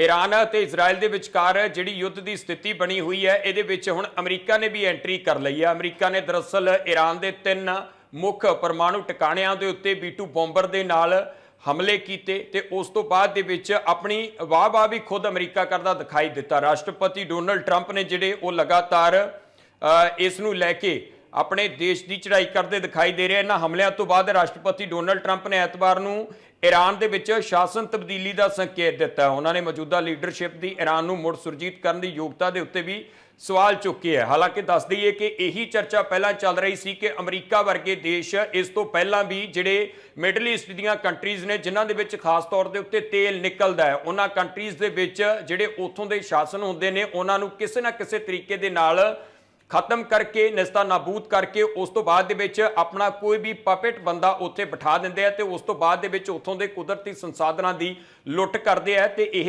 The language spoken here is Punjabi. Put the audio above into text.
ਈਰਾਨ ਅਤੇ ਇਜ਼ਰਾਈਲ ਦੇ ਵਿਚਕਾਰ ਜਿਹੜੀ ਯੁੱਧ ਦੀ ਸਥਿਤੀ ਬਣੀ ਹੋਈ ਹੈ, ਇਹਦੇ ਵਿੱਚ ਹੁਣ ਅਮਰੀਕਾ ਨੇ ਵੀ ਐਂਟਰੀ ਕਰ ਲਈ ਹੈ। ਅਮਰੀਕਾ ਨੇ ਦਰਅਸਲ ਈਰਾਨ ਦੇ ਤਿੰਨ ਮੁੱਖ ਪਰਮਾਣੂ ਟਿਕਾਣਿਆਂ ਦੇ ਉੱਤੇ B2 ਬੰਬਰ ਦੇ ਨਾਲ ਹਮਲੇ ਕੀਤੇ ਤੇ ਉਸ ਤੋਂ ਬਾਅਦ ਦੇ ਵਿੱਚ ਆਪਣੀ ਵਾਹ-ਵਾਹ ਵੀ ਖੁਦ ਅਮਰੀਕਾ ਕਰਦਾ ਦਿਖਾਈ ਦਿੱਤਾ। ਰਾਸ਼ਟਰਪਤੀ ਡੋਨਲਡ ਟਰੰਪ ਨੇ ਜਿਹੜੇ ਉਹ ਲਗਾਤਾਰ ਇਸ ਨੂੰ ਲੈ ਕੇ ਆਪਣੇ ਦੇਸ਼ ਦੀ ਚੜ੍ਹਾਈ ਕਰਦੇ ਦਿਖਾਈ ਦੇ ਰਹੇ। ਇਹਨਾਂ ਹਮਲਿਆਂ ਤੋਂ ਬਾਅਦ ਰਾਸ਼ਟਰਪਤੀ ਡੋਨਲਡ ਟਰੰਪ ਨੇ ਐਤਵਾਰ ਨੂੰ ਈਰਾਨ ਦੇ ਵਿੱਚ ਸ਼ਾਸਨ ਤਬਦੀਲੀ ਦਾ ਸੰਕੇਤ ਦਿੱਤਾ। ਉਹਨਾਂ ਨੇ ਮੌਜੂਦਾ ਲੀਡਰਸ਼ਿਪ ਦੀ ਈਰਾਨ ਨੂੰ ਮੁੜ ਸੁਰਜੀਤ ਕਰਨ ਦੀ ਯੋਗਤਾ ਦੇ ਉੱਤੇ ਵੀ ਸਵਾਲ ਚੁੱਕੇ ਹੈ ਹਾਲਾਂਕਿ ਦੱਸ ਦਈਏ ਕਿ ਇਹੀ ਚਰਚਾ ਪਹਿਲਾਂ ਚੱਲ ਰਹੀ ਸੀ ਕਿ ਅਮਰੀਕਾ ਵਰਗੇ ਦੇਸ਼ ਇਸ ਤੋਂ ਪਹਿਲਾਂ ਵੀ ਜਿਹੜੇ ਮਿਡਲ ਈਸਟ ਦੀਆਂ ਕੰਟਰੀਜ਼ ਨੇ, ਜਿਨ੍ਹਾਂ ਦੇ ਵਿੱਚ ਖਾਸ ਤੌਰ ਦੇ ਉੱਤੇ ਤੇਲ ਨਿਕਲਦਾ ਹੈ ਉਹਨਾਂ ਕੰਟਰੀਜ਼ ਦੇ ਵਿੱਚ ਜਿਹੜੇ ਉੱਥੋਂ ਦੇ ਸ਼ਾਸਨ ਹੁੰਦੇ ਨੇ ਉਹਨਾਂ ਨੂੰ ਕਿਸੇ ਨਾ ਕਿਸੇ ਤਰੀਕੇ ਦੇ ਨਾਲ ਖਤਮ ਕਰਕੇ, ਨਿਸਤਾ ਨਾਬੂਦ ਕਰਕੇ ਉਸ ਤੋਂ ਬਾਅਦ ਦੇ ਵਿੱਚ ਆਪਣਾ ਕੋਈ ਵੀ ਪਪੇਟ ਬੰਦਾ ਉੱਥੇ ਬਿਠਾ ਦਿੰਦੇ ਆ ਤੇ ਉਸ ਤੋਂ ਬਾਅਦ ਦੇ ਵਿੱਚ ਉੱਥੋਂ ਦੇ ਕੁਦਰਤੀ ਸੰਸਾਧਨਾਂ ਦੀ ਲੁੱਟ ਕਰਦੇ ਆ ਤੇ ਇਹ